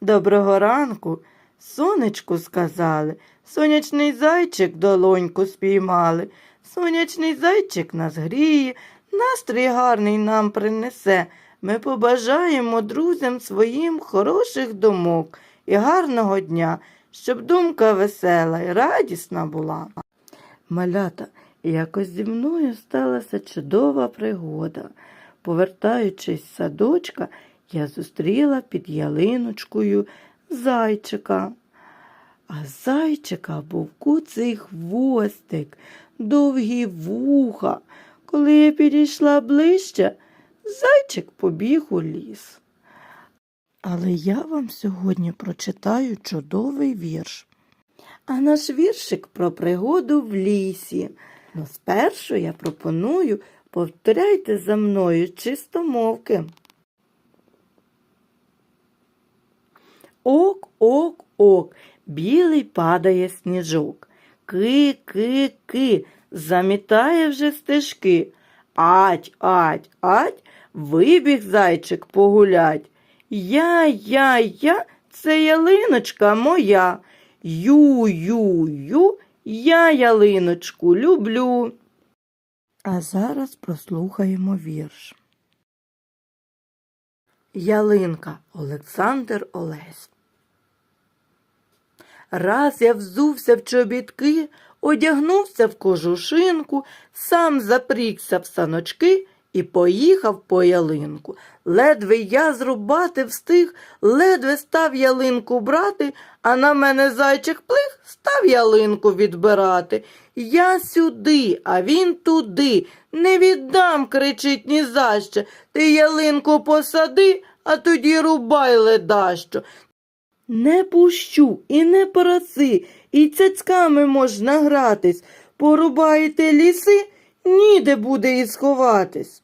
Доброго ранку, сонечку сказали, сонячний зайчик долоньку спіймали, сонячний зайчик нас гріє, настрій гарний нам принесе. Ми побажаємо друзям своїм хороших думок і гарного дня, щоб думка весела і радісна була. Малята, якось зі мною сталася чудова пригода. Повертаючись з садочка, я зустріла під ялиночкою зайчика. А зайчика був куций хвостик, довгі вуха. Коли я підійшла ближче, зайчик побіг у ліс. Але я вам сьогодні прочитаю чудовий вірш. А наш віршик про пригоду в лісі. Ну, спершу я пропоную повторяйте за мною чистомовки. Ок, ок, ок, білий падає сніжок. Ки, ки, ки, замітає вже стежки. Ать, ать, ать, вибіг зайчик погулять. Я, я, я, це ялиночка моя. Ю, ю, ю, я ялиночку люблю. А зараз прослухаємо вірш. Ялинка Олександр Олесь. Раз я взувся в чобітки, одягнувся в кожушинку, сам запрігся в саночки і поїхав по ялинку. Ледве я зрубати встиг, ледве став ялинку брати, а на мене зайчик плих став ялинку відбирати. Я сюди, а він туди. Не віддам, кричить ні за що. Ти ялинку посади, а тоді рубай ледащо. Не пущу і не проси, і цяцьками можна гратись. Порубаєте ліси, ніде буде і сховатись.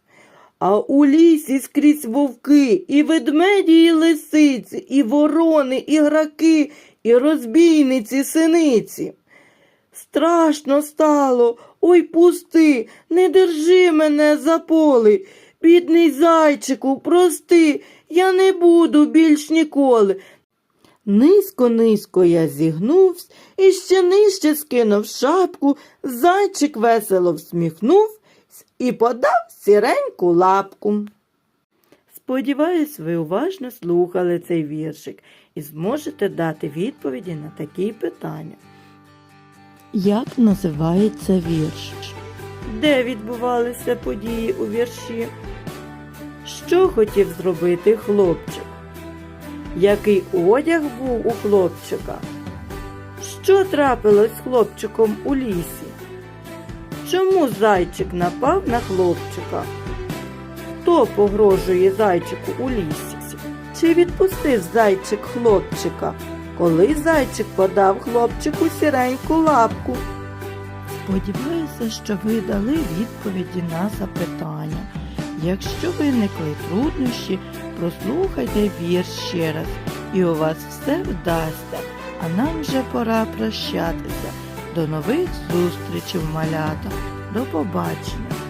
А у лісі скрізь вовки, і ведмеді, і лисиці, і ворони, і граки, і розбійниці, синиці. Страшно стало, ой пусти, не держи мене за поли. Бідний зайчику, прости, я не буду більш ніколи. Низько, низько я зігнувсь і ще нижче скинув шапку, зайчик весело всміхнув і подав сіреньку лапку. Сподіваюсь, ви уважно слухали цей віршик і зможете дати відповіді на такі питання. Як називається вірш? Де відбувалися події у вірші? Що хотів зробити хлопчик? Який одяг був у хлопчика? Що трапилось з хлопчиком у лісі? Чому зайчик напав на хлопчика? Хто погрожує зайчику у лісі? Чи відпустив зайчик хлопчика, коли зайчик подав хлопчику сіреньку лапку? Сподіваюся, що ви дали відповіді на запитання. Якщо виникли труднощі, прослухайте вірш ще раз, і у вас все вдасться. А нам вже пора прощатися. До нових зустрічей, малята. До побачення.